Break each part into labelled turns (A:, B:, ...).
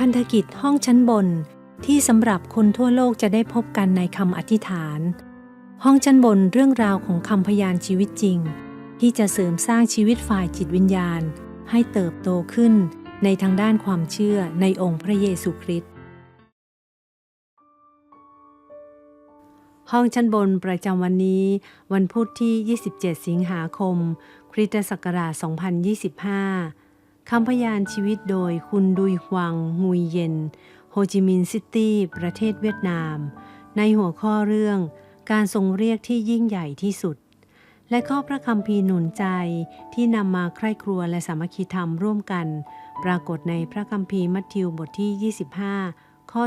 A: พันธกิจห้องชั้นบนที่สำหรับคนทั่วโลกจะได้พบกันในคำอธิษฐาน ห้องชั้นบนเรื่องราวของคำพยานชีวิตจริง ที่จะเสริมสร้างชีวิตฝ่ายจิตวิญญาณ ให้เติบโตขึ้นในทางด้านความเชื่อในองค์พระเยซูคริสต์ห้องชั้นบนประจำวันนี้ วันพุธที่ 27 สิงหาคม คริสตศักราช 2025 คำพยานชีวิตโดยคุณดุยฮวังงุยเย็น โฮจิมินห์ซิตี้ ประเทศเวียดนาม ในหัวข้อเรื่องการทรงเรียกที่ยิ่งใหญ่ที่สุด และข้อพระคำพีหนุนใจที่นำมาใคร่ครัวและสามัคคีธรรมร่วมกัน ปรากฏในพระคัมภีมัทธิวบทที่ 25 ข้อ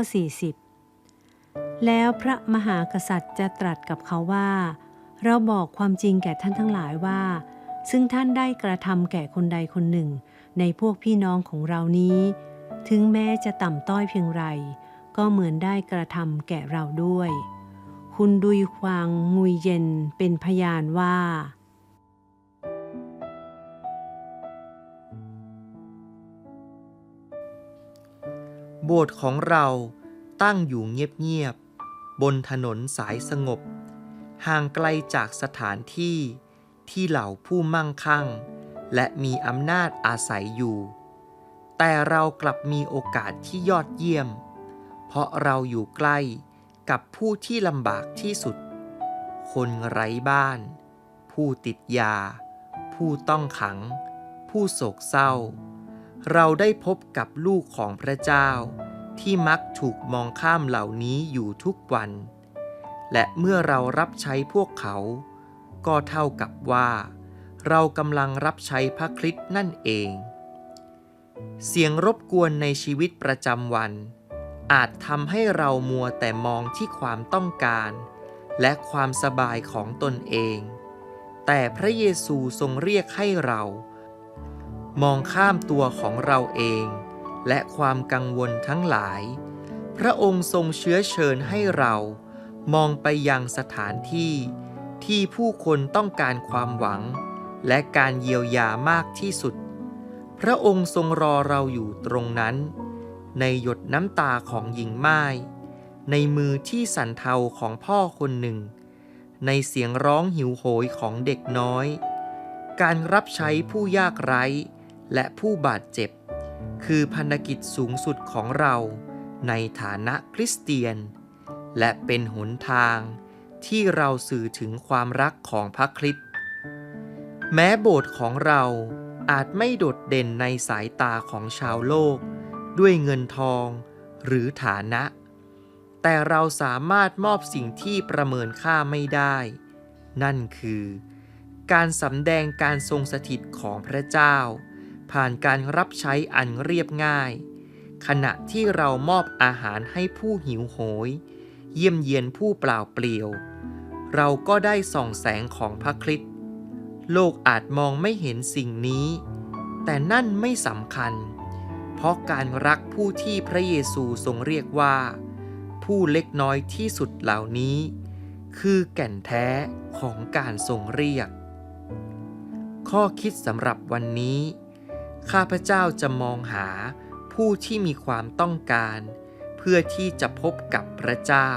A: 40 แล้วพระมหากษัตริย์จะตรัสกับเขาว่า เราบอกความจริงแก่ท่านทั้งหลายว่า ซึ่งท่านได้กระทำแก่คนใดคนหนึ่ง ในพวกพี่น้องของเรานี้ ถึงแม้จะต่ำต้อยเพียงไร ก็เหมือนได้กระทำแก่เราด้วย คุณดุยควางงุยเย็นเป็นพยานว่า
B: โบสถ์ของเราตั้งอยู่เงียบๆ บนถนนสายสงบ ห่างไกลจากสถานที่ที่เหล่าผู้มั่งคั่ง และมีอำนาจอาศัยอยู่ แต่เรากลับมีโอกาสที่ยอดเยี่ยม เพราะเราอยู่ใกล้กับผู้ที่ลำบากที่สุด คนไร้บ้าน ผู้ติดยา ผู้ต้องขัง ผู้โศกเศร้า เราได้พบกับลูกของพระเจ้า ที่มักถูกมองข้ามเหล่านี้อยู่ทุกวัน และเมื่อเรารับใช้พวกเขา ก็เท่ากับว่า เรากำลังรับใช้พระคริสต์นั่นเอง เสียงรบกวนในชีวิตประจำวัน อาจทำให้เรามัวแต่มองที่ความต้องการ และความสบายของตนเอง แต่พระเยซูทรงเรียกให้เรา มองข้ามตัวของเราเอง และความกังวลทั้งหลาย พระองค์ทรงเชื้อเชิญให้เรามองไปยังสถานที่ที่ผู้คนต้องการความหวัง และการเยียวยามากที่สุด พระองค์ทรงรอเราอยู่ตรงนั้น ในหยดน้ำตาของหญิงไม้ในมือที่สั่นเทาของพ่อคนหนึ่ง ในเสียงร้องหิวโหยของเด็กน้อย การรับใช้ผู้ยากไร้และผู้บาดเจ็บ คือพันกิจสูงสุดของเราในฐานะคริสเตียน และเป็นหนทางที่เราสื่อถึงความรักของพระคริสต์ แม้โบสถ์ของเราอาจไม่โดดเด่นในสายตาของชาวโลก ด้วยเงินทองหรือฐานะ แต่เราสามารถมอบสิ่งที่ประเมินค่าไม่ได้ นั่นคือ การสำแดงการทรงสถิตของพระเจ้า ผ่านการรับใช้อันเรียบง่าย ขณะที่เรามอบอาหารให้ผู้หิวโหย เยี่ยมเยียนผู้เปล่าเปลี่ยว เราก็ได้ส่องแสงของพระคริสต์ โลกอาจมองไม่เห็นสิ่งนี้ แต่นั่นไม่สำคัญ เพราะการรักผู้ที่พระเยซูทรงเรียกว่า ผู้เล็กน้อยที่สุดเหล่านี้ คือแก่นแท้ของการทรงเรียก ข้อคิดสำหรับวันนี้ ข้าพเจ้าจะมองหาผู้ที่มีความต้องการ เพื่อที่จะพบกับพระเจ้า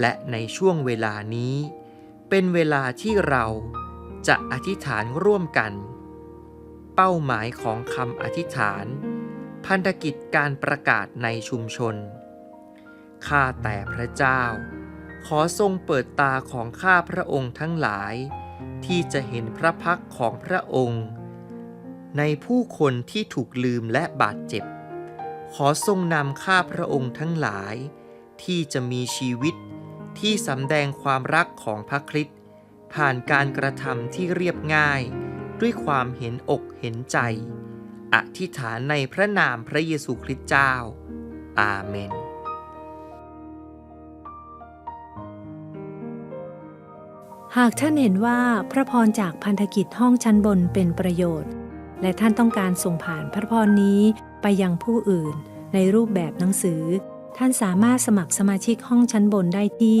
B: และในช่วงเวลานี้ เป็นเวลาที่เรา จะอธิษฐานร่วมกัน เป้าหมายของคำอธิษฐาน พันธกิจการประกาศในชุมชน ข้าแต่พระเจ้า ขอทรงเปิดตาของข้าพระองค์ทั้งหลาย ที่จะเห็นพระพักของพระองค์ ในผู้คนที่ถูกลืมและบาดเจ็บ ขอทรงนำข้าพระองค์ทั้งหลาย ที่จะมีชีวิตที่สำแดงความรักของพระคริสต ผ่านการกระทำที่เรียบง่าย ด้วยความเห็นอกเห็นใจ อธิษฐานในพระนามพระเยซูคริสต์เจ้า อาเมน
A: หากท่านเห็นว่าพระพรจากพันธกิจห้องชั้นบนเป็นประโยชน์ และท่านต้องการส่งผ่านพระพรนี้ไปยังผู้อื่น ในรูปแบบหนังสือ ท่านสามารถสมัครสมาชิกห้องชั้นบนได้ที่